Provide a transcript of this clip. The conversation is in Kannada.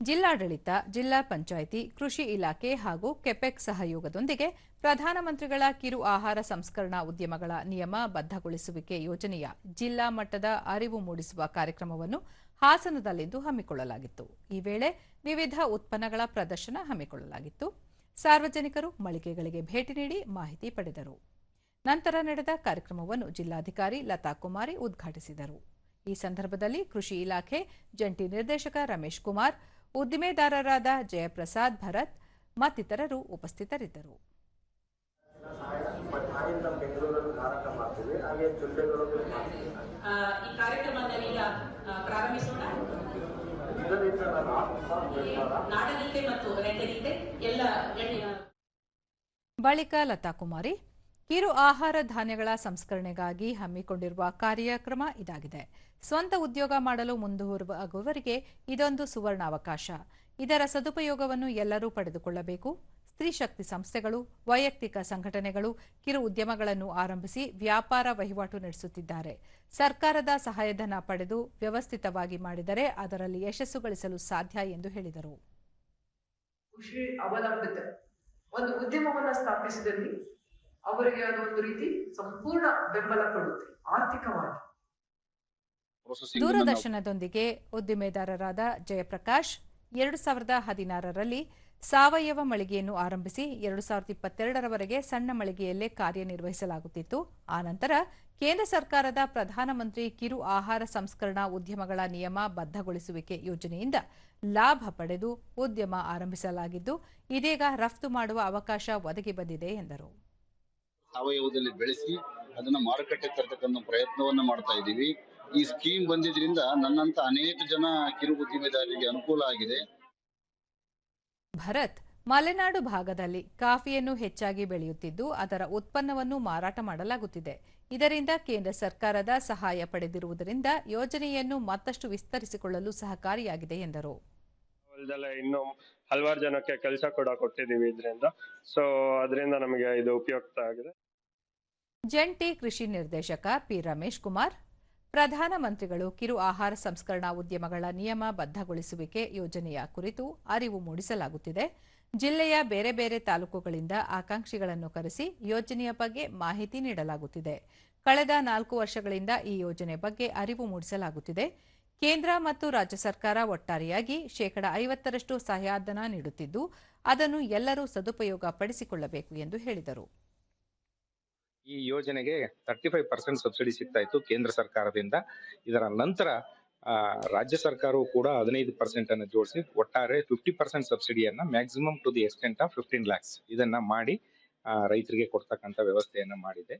ಜಿಲ್ಲಾಡಳಿತ, ಜಿಲ್ಲಾ ಪಂಚಾಯಿತಿ, ಕೃಷಿ ಇಲಾಖೆ ಹಾಗೂ ಕೆಪೆಕ್ ಸಹಯೋಗದೊಂದಿಗೆ ಪ್ರಧಾನಮಂತ್ರಿಗಳ ಕಿರು ಆಹಾರ ಸಂಸ್ಕರಣಾ ಉದ್ಯಮಗಳ ನಿಯಮ ಬದ್ಧಗೊಳಿಸುವಿಕೆ ಯೋಜನೆಯ ಜಿಲ್ಲಾ ಮಟ್ಟದ ಅರಿವು ಮೂಡಿಸುವ ಕಾರ್ಯಕ್ರಮವನ್ನು ಹಾಸನದಲ್ಲಿಂದು ಹಮ್ಮಿಕೊಳ್ಳಲಾಗಿತ್ತು. ಈ ವೇಳೆ ವಿವಿಧ ಉತ್ಪನ್ನಗಳ ಪ್ರದರ್ಶನ ಹಮ್ಮಿಕೊಳ್ಳಲಾಗಿತ್ತು. ಸಾರ್ವಜನಿಕರು ಮಳಿಗೆಗಳಿಗೆ ಭೇಟಿ ನೀಡಿ ಮಾಹಿತಿ ಪಡೆದರು. ನಂತರ ನಡೆದ ಕಾರ್ಯಕ್ರಮವನ್ನು ಜಿಲ್ಲಾಧಿಕಾರಿ ಲತಾ ಕುಮಾರಿ ಉದ್ಘಾಟಿಸಿದರು. ಈ ಸಂದರ್ಭದಲ್ಲಿ ಕೃಷಿ ಇಲಾಖೆ ಜಂಟಿ ನಿರ್ದೇಶಕ ರಮೇಶ್ ಕುಮಾರ್ ಉದ್ದಿಮೆದಾರರಾದ ಜಯಪ್ರಸಾದ್ ಭರತ್ ಮತ್ತಿತರರು ಉಪಸ್ಥಿತರಿದ್ದರು. ಬಳಿಕ ಲತಾ ಕುಮಾರಿ ಕಿರು ಆಹಾರ ಧಾನ್ಯಗಳ ಸಂಸ್ಕರಣೆಗಾಗಿ ಹಮ್ಮಿಕೊಂಡಿರುವ ಕಾರ್ಯಕ್ರಮ ಇದಾಗಿದೆ. ಸ್ವಂತ ಉದ್ಯೋಗ ಮಾಡಲು ಮುಂದುವರಿವವರಿಗೆ ಇದೊಂದು ಸುವರ್ಣಾವಕಾಶ. ಇದರ ಸದುಪಯೋಗವನ್ನು ಎಲ್ಲರೂ ಪಡೆದುಕೊಳ್ಳಬೇಕು. ಸ್ತ್ರೀ ಶಕ್ತಿ ಸಂಸ್ಥೆಗಳು, ವೈಯಕ್ತಿಕ ಸಂಘಟನೆಗಳು, ಕಿರು ಉದ್ಯಮಗಳನ್ನು ಆರಂಭಿಸಿ ವ್ಯಾಪಾರ ವಹಿವಾಟು ನಡೆಸುತ್ತಿದ್ದಾರೆ. ಸರ್ಕಾರದ ಸಹಾಯಧನ ಪಡೆದು ವ್ಯವಸ್ಥಿತವಾಗಿ ಮಾಡಿದರೆ ಅದರಲ್ಲಿ ಯಶಸ್ಸು ಗಳಿಸಲು ಸಾಧ್ಯ ಎಂದು ಹೇಳಿದರು. ಒಂದು ಉದ್ಯಮವನ್ನು ಸ್ಥಾಪಿಸಿದಲ್ಲಿ ಅವರಿಗೆ ಅದೊಂದು ರೀತಿ ಸಂಪೂರ್ಣ ಬೆಂಬಲ ಕೊಡುತ್ತೆ ಆರ್ಥಿಕವಾಗಿ. ದೂರದರ್ಶನದೊಂದಿಗೆ ಉದ್ದಿಮೆದಾರರಾದ ಜಯಪ್ರಕಾಶ್ ಎರಡು ಸಾವಿರದ ಹದಿನಾರರಲ್ಲಿ ಸಾವಯವ ಮಳಿಗೆಯನ್ನು ಆರಂಭಿಸಿ ಎರಡು ಸಾವಿರದ ಇಪ್ಪತ್ತೆರಡರವರೆಗೆ ಸಣ್ಣ ಮಳಿಗೆಯಲ್ಲೇ ಕಾರ್ಯನಿರ್ವಹಿಸಲಾಗುತ್ತಿತ್ತು. ಆನಂತರ ಕೇಂದ್ರ ಸರ್ಕಾರದ ಪ್ರಧಾನಮಂತ್ರಿ ಕಿರು ಆಹಾರ ಸಂಸ್ಕರಣಾ ಉದ್ಯಮಗಳ ನಿಯಮ ಬದ್ಧಗೊಳಿಸುವಿಕೆ ಯೋಜನೆಯಿಂದ ಲಾಭ ಪಡೆದು ಉದ್ಯಮ ಆರಂಭಿಸಲಾಗಿದ್ದು ಇದೀಗ ರಫ್ತು ಮಾಡುವ ಅವಕಾಶ ಒದಗಿ ಬಂದಿದೆ ಎಂದರು. ಸಾವಯವದಲ್ಲಿ ಬೆಳೆಸಿ ಅದನ್ನ ಮಾರುಕಟ್ಟೆ ತರತಕ್ಕಂತ ಪ್ರಯತ್ನವನ್ನ ಮಾಡ್ತಾ ಇದ್ದೀವಿ. ಈ ಸ್ಕೀಮ್ ಬಂದಿದ್ರಿಂದ ನನ್ನಂತ ಅನೇಕ ಜನ ಕಿರು ಉದ್ದಿಮೆದಾರರಿಗೆ ಅನುಕೂಲ ಆಗಿದೆ. ಭರತ್ ಮಲೆನಾಡು ಭಾಗದಲ್ಲಿ ಕಾಫಿಯನ್ನು ಹೆಚ್ಚಾಗಿ ಬೆಳೆಯುತ್ತಿದ್ದು ಅದರ ಉತ್ಪನ್ನವನ್ನು ಮಾರಾಟ ಮಾಡಲಾಗುತ್ತಿದೆ. ಇದರಿಂದ ಕೇಂದ್ರ ಸರ್ಕಾರದ ಸಹಾಯ ಪಡೆದಿರುವುದರಿಂದ ಯೋಜನೆಯನ್ನು ಮತ್ತಷ್ಟು ವಿಸ್ತರಿಸಿಕೊಳ್ಳಲು ಸಹಕಾರಿಯಾಗಿದೆ ಎಂದರು. ಇನ್ನು ಹಲವಾರು ಜನಕ್ಕೆ ಕೆಲಸ ಕೂಡ ಕೊಟ್ಟಿದ್ದೀವಿ ಇದರಿಂದ. ಸೊ ಅದರಿಂದ ನಮಗೆ ಇದು ಉಪಯುಕ್ತ ಆಗಿದೆ. ಜಂಟಿ ಕೃಷಿ ನಿರ್ದೇಶಕ ಪಿ ರಮೇಶ್ ಕುಮಾರ್ ಪ್ರಧಾನಮಂತ್ರಿಗಳು ಕಿರು ಆಹಾರ ಸಂಸ್ಕರಣಾ ಉದ್ಯಮಗಳ ನಿಯಮ ಬದ್ಧಗೊಳಿಸುವಿಕೆ ಯೋಜನೆಯ ಕುರಿತು ಅರಿವು ಮೂಡಿಸಲಾಗುತ್ತಿದೆ. ಜಿಲ್ಲೆಯ ಬೇರೆ ಬೇರೆ ತಾಲೂಕುಗಳಿಂದ ಆಕಾಂಕ್ಷಿಗಳನ್ನು ಕರೆಸಿ ಯೋಜನೆಯ ಬಗ್ಗೆ ಮಾಹಿತಿ ನೀಡಲಾಗುತ್ತಿದೆ. ಕಳೆದ ನಾಲ್ಕು ವರ್ಷಗಳಿಂದ ಈ ಯೋಜನೆ ಬಗ್ಗೆ ಅರಿವು ಮೂಡಿಸಲಾಗುತ್ತಿದೆ. ಕೇಂದ್ರ ಮತ್ತು ರಾಜ್ಯ ಸರ್ಕಾರ ಒಟ್ಟಾರೆಯಾಗಿ ಶೇಕಡ ಐವತ್ತರಷ್ಟು ಸಹಾಯಧನ ನೀಡುತ್ತಿದ್ದು, ಅದನ್ನು ಎಲ್ಲರೂ ಸದುಪಯೋಗ ಪಡಿಸಿಕೊಳ್ಳಬೇಕು ಎಂದು ಹೇಳಿದರು. ಈ ಯೋಜನೆಗೆ ತರ್ಟಿ ಫೈವ್ ಪರ್ಸೆಂಟ್ ಸಬ್ಸಿಡಿ ಸಿಗ್ತಾ ಇತ್ತು ಕೇಂದ್ರ ಸರ್ಕಾರದಿಂದ. ಇದರ ನಂತರ ರಾಜ್ಯ ಸರ್ಕಾರವು ಕೂಡ ಹದಿನೈದು ಪರ್ಸೆಂಟ್ ಅನ್ನು ಜೋಡಿಸಿ, ಒಟ್ಟಾರೆ fifty percent ಸಬ್ಸಿಡಿಯನ್ನ maximum to the extent of fifteen lakhs ಇದನ್ನ ಮಾಡಿ ರೈತರಿಗೆ ಕೊಡ್ತಕ್ಕಂಥ ವ್ಯವಸ್ಥೆಯನ್ನ ಮಾಡಿದೆ.